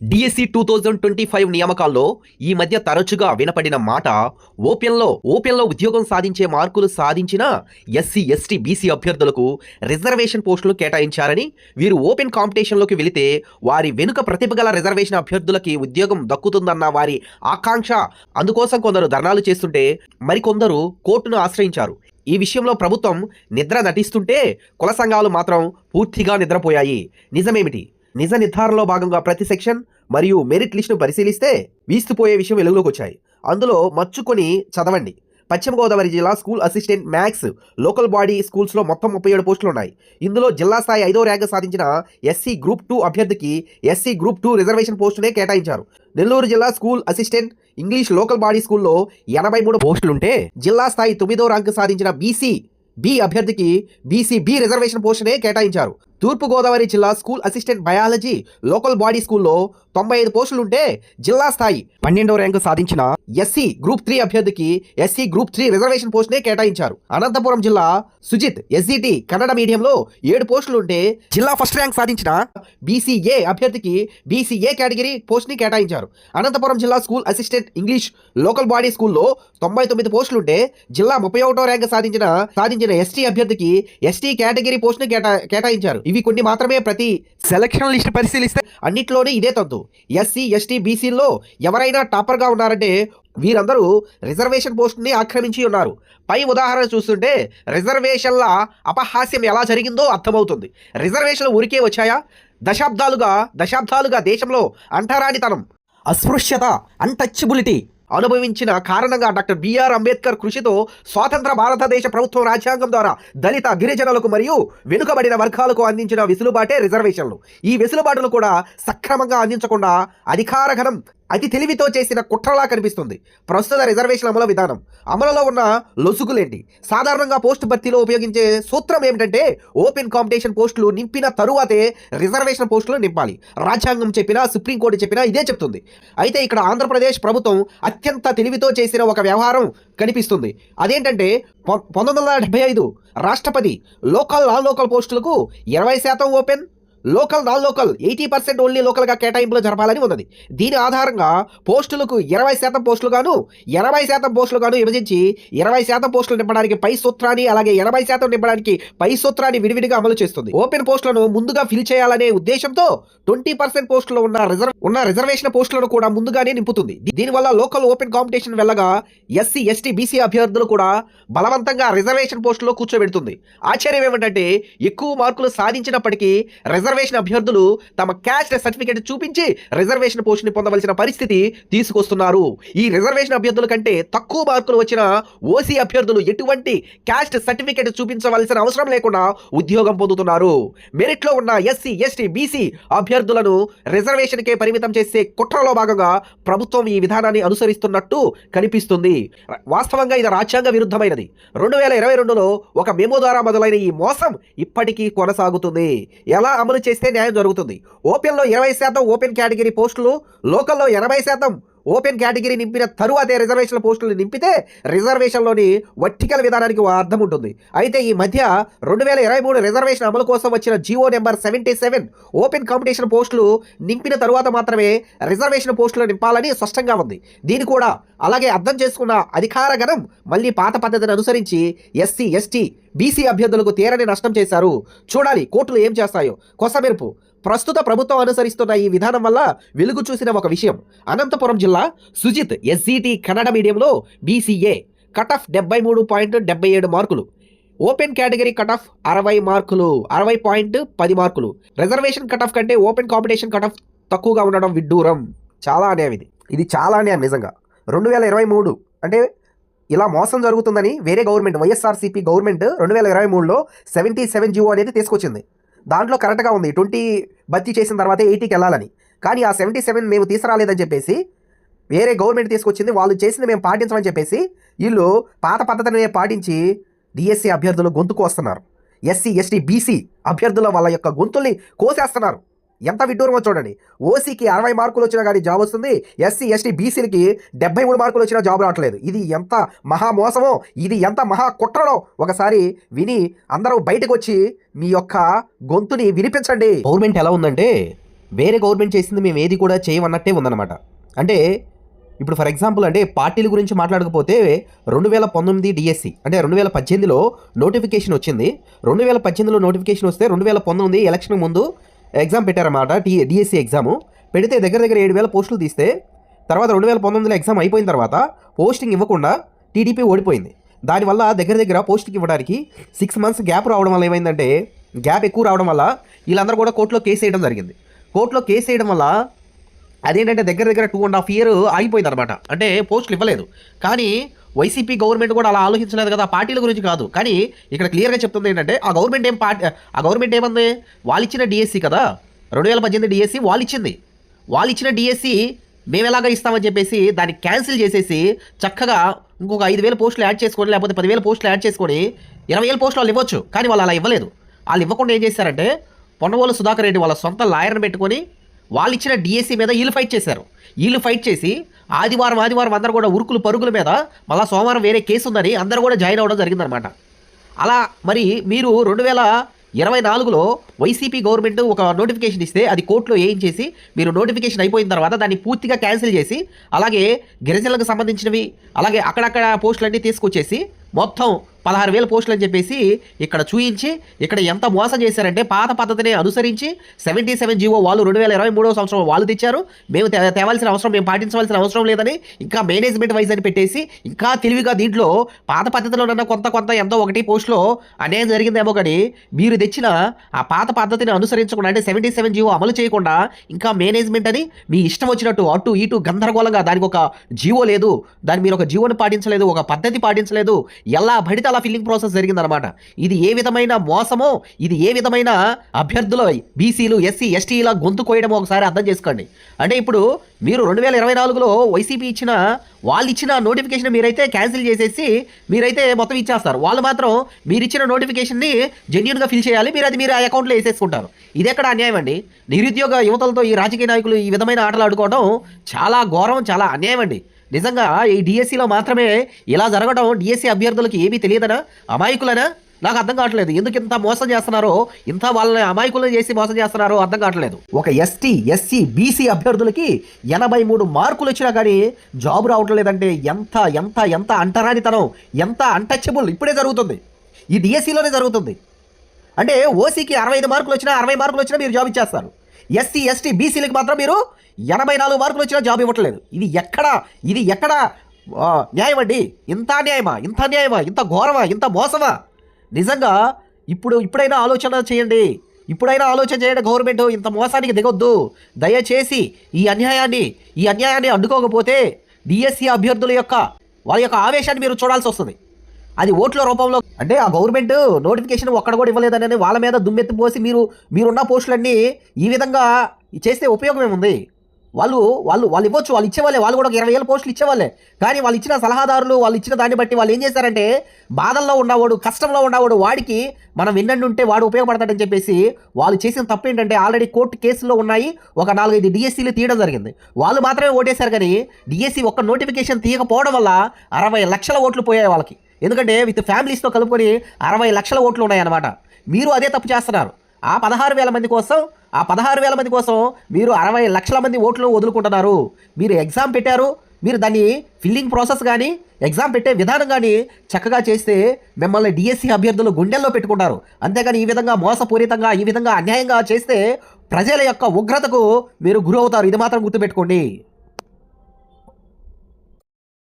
DSC two thousand twenty five నియామకాల్లో ఈ మధ్య తరచుగా వినపడిన మాట ఓపెన్లో ఓపెన్లో ఉద్యోగం సాధించే మార్కులు సాధించిన ఎస్సీ ఎస్టీ బీసీ అభ్యర్థులకు రిజర్వేషన్ పోస్టులు కేటాయించారని వీరు ఓపెన్ కాంపిటీషన్లోకి వెళితే వారి వెనుక ప్రతిభ గల రిజర్వేషన్ అభ్యర్థులకి ఉద్యోగం దక్కుతుందన్న వారి ఆకాంక్ష. అందుకోసం కొందరు ధర్నాలు చేస్తుంటే మరికొందరు కోర్టును ఆశ్రయించారు. ఈ విషయంలో ప్రభుత్వం నిద్ర నటిస్తుంటే కుల సంఘాలు మాత్రం పూర్తిగా నిద్రపోయాయి. నిజమేమిటి? నిజ నిర్ధారణలో భాగంగా ప్రతి సెక్షన్ మరియు మెరిట్ లిస్టును పరిశీలిస్తే వీస్తుపోయే విషయం వెలుగులోకి వచ్చాయి. అందులో మచ్చుకొని చదవండి. పశ్చిమ గోదావరి జిల్లా school assistant maths local body స్కూల్స్లో మొత్తం ముప్పై ఏడు పోస్టులు ఉన్నాయి. ఇందులో జిల్లా స్థాయి ఐదో ర్యాంక్ సాధించిన ఎస్సీ గ్రూప్ టూ అభ్యర్థికి ఎస్సీ గ్రూప్ టూ రిజర్వేషన్ పోస్టునే కేటాయించారు. నెల్లూరు జిల్లా school assistant English local body స్కూల్లో ఎనభై మూడు పోస్టులుంటే జిల్లా స్థాయి తొమ్మిదో ర్యాంకు సాధించిన బీసీ బి అభ్యర్థికి బీసీ బి రిజర్వేషన్ పోస్టునే కేటాయించారు. తూర్పుగోదావరి జిల్లా school assistant biology local body స్కూల్లో తొంభై ఐదు పోస్టులుంటే జిల్లా స్థాయి పన్నెండో ర్యాంకు సాధించిన ఎస్సీ గ్రూప్ త్రీ అభ్యర్థికి ఎస్సీ గ్రూప్ త్రీ రిజర్వేషన్ పోస్టునే కేటాయించారు. అనంతపురం జిల్లా సుజిత్ ఎస్సీటీ కన్నడ మీడియంలో ఏడు పోస్టులుంటే జిల్లా ఫస్ట్ ర్యాంక్ సాధించిన బీసీఏ అభ్యర్థికి బీసీఏ కేటగిరీ పోస్ట్ని కేటాయించారు. అనంతపురం జిల్లా school assistant English local body స్కూల్లో తొంభై తొమ్మిది పోస్టులుంటే జిల్లా ముప్పై ఒకటో ర్యాంక్ సాధించిన సాధించిన ఎస్టీ అభ్యర్థికి ఎస్టీ కేటగిరీ పోస్ట్ని కేటా కేటాయించారు. ఇవి కొన్ని మాత్రమే ప్రతి సెలక్షన్ లిస్ట్ పరిశీలిస్తే అన్నిట్లోనే ఇదే తంతు ఎస్సీ ఎస్టీ బీసీల్లో ఎవరైనా టాపర్గా ఉన్నారంటే వీరందరూ రిజర్వేషన్ పోస్ట్ని ఆక్రమించి ఉన్నారు. పై ఉదాహరణ చూస్తుంటే రిజర్వేషన్ల అపహాస్యం ఎలా జరిగిందో అర్థమవుతుంది. రిజర్వేషన్లు ఊరికే వచ్చాయా? దశాబ్దాలుగా దశాబ్దాలుగా దేశంలో అంటరానితనం అస్పృశ్యత అన్టచబిలిటీ అనుభవించిన కారణంగా డాక్టర్ బిఆర్ అంబేద్కర్ కృషితో స్వాతంత్ర భారతదేశ ప్రభుత్వం రాజ్యాంగం ద్వారా దళిత గిరిజనులకు మరియు వెనుకబడిన వర్గాలకు అందించిన వెసులుబాటే రిజర్వేషన్లు. ఈ వెసులుబాటును కూడా సక్రమంగా అందించకుండా అధికారఘనం అతి తెలివితో చేసిన కుట్రలా కనిపిస్తుంది. ప్రస్తుత రిజర్వేషన్ అమలు విధానం. అమలులో ఉన్న లొసుగులేంటి? సాధారణంగా పోస్ట్ భర్తీలో ఉపయోగించే సూత్రం ఏమిటంటే ఓపెన్ కాంపిటీషన్ పోస్టులు నింపిన తరువాతే రిజర్వేషన్ పోస్టులు నింపాలి. రాజ్యాంగం చెప్పినా సుప్రీంకోర్టు చెప్పినా ఇదే చెప్తుంది. అయితే ఇక్కడ ఆంధ్రప్రదేశ్ ప్రభుత్వం అత్యంత తెలివితో చేసిన ఒక వ్యవహారం కనిపిస్తుంది. అదేంటంటే పంతొమ్మిది వందల డెబ్బై ఐదు రాష్ట్రపతి లోకల్ నాన్ లోకల్ పోస్టులకు ఇరవై శాతం open local non local eighty percent only లోకల్గా కేటాయింపులు జరపాలని ఉన్నది. దీని ఆధారంగా పోస్టులకు ఇరవై శాతం పోస్టులు గాను ఎనభై శాతం పోస్టులు గాను విభజించి ఇరవై శాతం పోస్టులు నింపడానికి పై సూత్రాన్ని అలాగే ఎనభై శాతం నింపడానికి పై సూత్రాన్ని విడివిడిగా అమలు చేస్తుంది. ఓపెన్ పోస్టులను ముందుగా ఫిల్ చేయాలనే ఉద్దేశంతో ట్వంటీ పర్సెంట్ పోస్టులు ఉన్న రిజర్వ్ ఉన్న రిజర్వేషన్ పోస్టులను కూడా ముందుగానే నింపుతుంది. దీనివల్ల లోకల్ ఓపెన్ కాంపిటీషన్ వెళ్ళగా ఎస్సీ ఎస్టీ బీసీ అభ్యర్థులు కూడా బలవంతంగా రిజర్వేషన్ పోస్టులో కూర్చోబెడుతుంది. ఆశ్చర్యం ఏమిటంటే ఎక్కువ మార్కులు సాధించినప్పటికీ రిజర్వ్ రిజర్వేషన్ అభ్యర్థులు తమ క్యాస్ట్ సర్టిఫికేట్ చూపించి రిజర్వేషన్ పోస్టుని పొందవలసిన పరిస్థితి తీసుకొస్తున్నారు. ఈ రిజర్వేషన్ అభ్యర్థుల కంటే తక్కువ మార్కులు వచ్చిన ఓసీ అభ్యర్థులు ఎటువంటి క్యాస్ట్ సర్టిఫికేట్ చూపించవలసిన అవసరం లేకుండా ఉద్యోగం పొందుతున్నారు. మెరిట్లో ఉన్న ఎస్సీ ఎస్టీ బీసీ అభ్యర్థులను రిజర్వేషన్కే పరిమితం చేసే కుట్రలో భాగంగా ప్రభుత్వం ఈ విధానాన్ని అనుసరిస్తున్నట్టు కనిపిస్తుంది. వాస్తవంగా ఇది రాజ్యాంగ విరుద్ధమైనది. రెండు వేల ఇరవై రెండులో ఒక మెమో ద్వారా మొదలైన ఈ మోసం ఇప్పటికీ కొనసాగుతుంది. ఎలా అమలు చేస్తే న్యాయం జరుగుతుంది. ఓపెన్లో ఇరవై శాతం ఓపెన్ కేటగిరీ పోస్టులు లోకల్లో ఎనభై శాతం ఓపెన్ కేటగిరీ నింపిన తరువాతే రిజర్వేషన్ పోస్టులు నింపితే రిజర్వేషన్లోని వర్టికల్ విధానానికి అర్థం ఉంటుంది. అయితే ఈ మధ్య రెండు వేల ఇరవై మూడు రిజర్వేషన్ అమలు కోసం వచ్చిన GO number seventy seven open competition పోస్టులు నింపిన తరువాత మాత్రమే రిజర్వేషన్ పోస్టులు నింపాలని స్పష్టంగా ఉంది. దీని కూడా అలాగే అర్థం చేసుకున్న అధికార గణం మళ్ళీ పాత పద్ధతిని అనుసరించి ఎస్సీ ఎస్టీ బీసీ అభ్యర్థులకు తీరని నష్టం చేశారు. చూడాలి కోర్టులు ఏం చేస్తాయో. కొసమెరుపు. ప్రస్తుత ప్రభుత్వం అనుసరిస్తున్న ఈ విధానం వల్ల వెలుగు చూసిన ఒక విషయం. అనంతపురం జిల్లా సుజిత్ ఎస్సీటీ కన్నడ మీడియంలో బీసీఏ కట్ ఆఫ్ డెబ్బై మూడు పాయింట్ డెబ్బై ఏడు మార్కులు. ఓపెన్ కేటగిరీ కట్ ఆఫ్ అరవై మార్కులు అరవై పాయింట్ పది మార్కులు. రిజర్వేషన్ కట్ ఆఫ్ కంటే ఓపెన్ కాంపిటీషన్ కట్ ఆఫ్ తక్కువగా ఉండడం విడ్డూరం. చాలా అన్యాయం ఇది. ఇది చాలా అన్యాయం నిజంగా. రెండు వేల ఇరవై మూడు అంటే ఇలా మోసం జరుగుతుందని వేరే గవర్నమెంట్ వైఎస్ఆర్సీపీ గవర్నమెంట్ రెండు వేల ఇరవై మూడులో సెవెంటీ సెవెన్ జీవో అనేది తీసుకొచ్చింది. దాంట్లో కరెక్ట్గా ఉంది. ట్వంటీ భర్తీ చేసిన తర్వాత ఎయిటీకి వెళ్ళాలని. కానీ ఆ సెవెంటీ సెవెన్ మేము తీసుకురాలేదని చెప్పేసి వేరే గవర్నమెంట్ తీసుకొచ్చింది వాళ్ళు చేసింది మేము పాటించమని చెప్పేసి వీళ్ళు పాత పద్ధతిని పాటించి డిఎస్సి అభ్యర్థులు గొంతు కోస్తున్నారు ఎస్సీ ఎస్టీ బీసీ అభ్యర్థుల వాళ్ళ యొక్క గొంతుల్ని కోసేస్తున్నారు. ఎంత విడ్డూరమో చూడండి. ఓసీకి అరవై మార్కులు వచ్చినా కానీ జాబ్ వస్తుంది. ఎస్సీ ఎస్టీ బీసీలకి డెబ్బై మూడు మార్కులు వచ్చినా జాబ్ రావట్లేదు. ఇది ఎంత మహా మోసమో ఇది ఎంత మహా కుట్రలో ఒకసారి విని అందరూ బయటకు వచ్చి మీ యొక్క గొంతుని వినిపించండి. గవర్నమెంట్ ఎలా ఉందంటే వేరే గవర్నమెంట్ చేసింది మేము ఏది కూడా చేయమన్నట్టే ఉందన్నమాట. అంటే ఇప్పుడు ఫర్ ఎగ్జాంపుల్ అంటే పార్టీల గురించి మాట్లాడకపోతే రెండు వేల పంతొమ్మిది డిఎస్సి అంటే రెండు వేల పద్దెనిమిదిలో నోటిఫికేషన్ వచ్చింది. రెండు వేల పద్దెనిమిదిలో నోటిఫికేషన్ వస్తే రెండు వేల పంతొమ్మిది ఎలక్షన్ ముందు ఎగ్జామ్ పెట్టారన్నమాట. T DSC exam. పెడితే దగ్గర దగ్గర ఏడు వేల పోస్టులు తీస్తే తర్వాత రెండు వేల పంతొమ్మిదిలో ఎగ్జామ్ అయిపోయిన తర్వాత పోస్టింగ్ ఇవ్వకుండా టీడీపీ ఓడిపోయింది. దానివల్ల దగ్గర దగ్గర పోస్టింగ్ ఇవ్వడానికి సిక్స్ మంత్స్ గ్యాప్ రావడం వల్ల ఏమైందంటే గ్యాప్ ఎక్కువ రావడం వల్ల వీళ్ళందరూ కూడా కోర్టులో కేసు వేయడం జరిగింది. కోర్టులో కేసు వేయడం వల్ల అదేంటంటే దగ్గర దగ్గర టూ అండ్ హాఫ్ ఇయర్ ఆగిపోయింది అనమాట అంటే పోస్టులు ఇవ్వలేదు. కానీ వైసీపీ గవర్నమెంట్ కూడా అలా ఆలోచించలేదు కదా పార్టీల గురించి కాదు. కానీ ఇక్కడ క్లియర్గా చెప్తుంది ఏంటంటే ఆ గవర్నమెంట్ ఏం పార్టీ ఆ గవర్నమెంట్ ఏమంది? వాళ్ళు ఇచ్చిన డిఎస్సి కదా. రెండు వేల పద్దెనిమిది డిఎస్సి వాళ్ళు ఇచ్చింది వాళ్ళు ఇచ్చిన డిఎస్సి మేము ఎలాగ ఇస్తామని చెప్పేసి దాన్ని క్యాన్సిల్ చేసేసి చక్కగా ఇంకొక ఐదు వేల పోస్టులు యాడ్ చేసుకొని లేకపోతే పదివేల పోస్టులు యాడ్ చేసుకొని ఇరవై వేల పోస్టులు వాళ్ళు ఇవ్వచ్చు. కానీ వాళ్ళు అలా ఇవ్వలేదు. వాళ్ళు ఇవ్వకుండా ఏం చేశారంటే పొన్నవోలు సుధాకర్ రెడ్డి వాళ్ళ సొంత లాయర్ని పెట్టుకొని వాళ్ళు ఇచ్చిన డిఎస్సీ మీద వీళ్ళు ఫైట్ చేశారు. వీళ్ళు ఫైట్ చేసి ఆదివారం ఆదివారం అందరూ కూడా ఉరుకులు పరుగుల మీద మళ్ళీ సోమవారం వేరే కేసు ఉందని అందరూ కూడా జాయిన్ అవ్వడం జరిగిందనమాట అలా మరి మీరు రెండు వేల ఇరవై నాలుగులో వైసీపీ గవర్నమెంట్ ఒక నోటిఫికేషన్ ఇస్తే అది కోర్టులో ఏం చేసి మీరు నోటిఫికేషన్ అయిపోయిన తర్వాత దాన్ని పూర్తిగా క్యాన్సిల్ చేసి అలాగే గిరిజనులకు సంబంధించినవి అలాగే అక్కడక్కడ పోస్టులన్నీ తీసుకొచ్చేసి మొత్తం పదహారు వేల పోస్టులు అని చెప్పేసి ఇక్కడ చూయించి ఇక్కడ ఎంత మోసం చేశారంటే పాత పద్ధతిని అనుసరించి సెవెంటీ సెవెన్ జీవో వాళ్ళు రెండు వేల ఇరవై మూడవ సంవత్సరం వాళ్ళు తెచ్చారు. మేము తేవాల్సిన అవసరం మేము పాటించవలసిన అవసరం లేదని ఇంకా మేనేజ్మెంట్ వైజ్ అని పెట్టేసి ఇంకా తెలివిగా దీంట్లో పాత పద్ధతిలోనన్న కొంత కొంత ఎంతో ఒకటి పోస్టులో అన్యాయం జరిగిందేమో కానీ మీరు తెచ్చిన ఆ పాత పద్ధతిని అనుసరించకుండా అంటే సెవెంటీ సెవెన్ జీవో అమలు చేయకుండా ఇంకా మేనేజ్మెంట్ అని మీ ఇష్టం వచ్చినట్టు అటు ఇటు గందరగోళంగా దానికి ఒక జీవో లేదు. దాని మీరు ఒక జీవోని పాటించలేదు ఒక పద్ధతి పాటించలేదు. ఎలా అంటే అలా ఫిల్లింగ్ ప్రాసెస్ జరిగిందనమాట ఇది ఏ విధమైన మోసమో ఇది ఏ విధమైన అభ్యర్థులు బీసీలు ఎస్సీ ఎస్టీల గొంతు కోయడమో ఒకసారి అర్థం చేసుకోండి. అంటే ఇప్పుడు మీరు రెండు వేల ఇరవై నాలుగులో వైసీపీ ఇచ్చిన వాళ్ళు ఇచ్చిన నోటిఫికేషన్ మీరైతే క్యాన్సిల్ చేసేసి మీరైతే మొత్తం ఇచ్చేస్తారు. వాళ్ళు మాత్రం మీరు ఇచ్చిన నోటిఫికేషన్ని జెన్యున్గా ఫిల్ చేయాలి మీరు అది మీరు ఆ అకౌంట్లో వేసేసుకుంటారు. ఇది ఎక్కడ అన్యాయం అండి? నిరుద్యోగ యువతలతో ఈ రాజకీయ నాయకులు ఈ విధమైన ఆటలు ఆడుకోవడం చాలా ఘోరం చాలా అన్యాయం అండి. నిజంగా ఈ డిఎస్సిలో మాత్రమే ఇలా జరగడం డిఎస్సి అభ్యర్థులకి ఏమీ తెలియదనా? అమాయకులనా? నాకు అర్థం కావట్లేదు. ఎందుకు ఇంత మోసం చేస్తున్నారో? ఇంత వాళ్ళని అమాయకులను చేసి మోసం చేస్తున్నారో అర్థం కావట్లేదు. ఒక ఎస్టీ ఎస్సీ బీసీ అభ్యర్థులకి ఎనభై మూడు మార్కులు వచ్చినా కానీ జాబ్ రావటం లేదంటే ఎంత ఎంత ఎంత అంటరానితనం ఎంత అన్టచబుల్ ఇప్పుడే జరుగుతుంది. ఈ డిఎస్సిలోనే జరుగుతుంది. అంటే ఓసీకి అరవై ఐదు మార్కులు వచ్చినా అరవై మార్కులు వచ్చినా మీరు జాబ్ ఇచ్చేస్తారు. ఎస్సీ ఎస్టీ బీసీలకు మాత్రం మీరు ఎనభై నాలుగు మార్కులు వచ్చినా జాబ్ ఇవ్వట్లేదు. ఇది ఎక్కడ? ఇది ఎక్కడ? న్యాయం అండి? ఇంత అన్యాయమా ఇంత అన్యాయమా ఇంత ఘోరమా? ఇంత మోసమా? నిజంగా ఇప్పుడు ఇప్పుడైనా ఆలోచన చేయండి. ఇప్పుడైనా ఆలోచన చేయండి గవర్నమెంట్. ఇంత మోసానికి దిగొద్దు. దయచేసి ఈ అన్యాయాన్ని ఈ అన్యాయాన్ని అడ్డుకోకపోతే డిఎస్సి అభ్యర్థుల యొక్క వాళ్ళ యొక్క ఆవేశాన్ని మీరు చూడాల్సి వస్తుంది. అది ఓట్ల రూపంలో అంటే ఆ గవర్నమెంట్ నోటిఫికేషన్ ఒక్కడ కూడా ఇవ్వలేదని వాళ్ళ మీద దుమ్మెత్తి పోసి మీరు మీరున్న పోస్టులన్నీ ఈ విధంగా చేస్తే ఉపయోగం ఏముంది? వాళ్ళు వాళ్ళు వాళ్ళు ఇవ్వచ్చు. వాళ్ళు ఇచ్చేవాళ్ళే. వాళ్ళు కూడా ఒక ఇరవై ఏళ్ళ పోస్టులు ఇచ్చేవాళ్ళే. కానీ వాళ్ళు ఇచ్చిన సలహాదారులు వాళ్ళు ఇచ్చిన దాన్ని బట్టి వాళ్ళు ఏం చేశారంటే బాధల్లో ఉన్నవాడు కష్టంలో ఉన్నవాడు వాడికి మనం విన్నండి ఉంటే వాడు ఉపయోగపడతాడని చెప్పేసి వాళ్ళు చేసిన తప్పు ఏంటంటే ఆల్రెడీ కోర్టు కేసుల్లో ఉన్నాయి. ఒక నాలుగైదు డిఎస్సీలు తీయడం జరిగింది. వాళ్ళు మాత్రమే ఓటేశారు కానీ డిఎస్సీ ఒక్క నోటిఫికేషన్ తీయకపోవడం వల్ల అరవై లక్షల ఓట్లు పోయాయి వాళ్ళకి. ఎందుకంటే విత్ ఫ్యామిలీస్తో కలుపుకొని అరవై లక్షల ఓట్లు ఉన్నాయన్నమాట. మీరు అదే తప్పు చేస్తున్నారు. ఆ పదహారు వేల మంది కోసం ఆ పదహారు వేల మంది కోసం మీరు అరవై లక్షల మంది ఓట్లు వదులుకుంటున్నారు. మీరు ఎగ్జామ్ పెట్టారు మీరు దాన్ని ఫిల్లింగ్ ప్రాసెస్ కానీ ఎగ్జామ్ పెట్టే విధానం కానీ చక్కగా చేస్తే మిమ్మల్ని డిఎస్సి అభ్యర్థులు గుండెల్లో పెట్టుకుంటారు. అంతేగాని ఈ విధంగా మోసపూరితంగా ఈ విధంగా అన్యాయంగా చేస్తే ప్రజల యొక్క ఉగ్రతకు మీరు గురవుతారు. ఇది మాత్రం గుర్తుపెట్టుకోండి.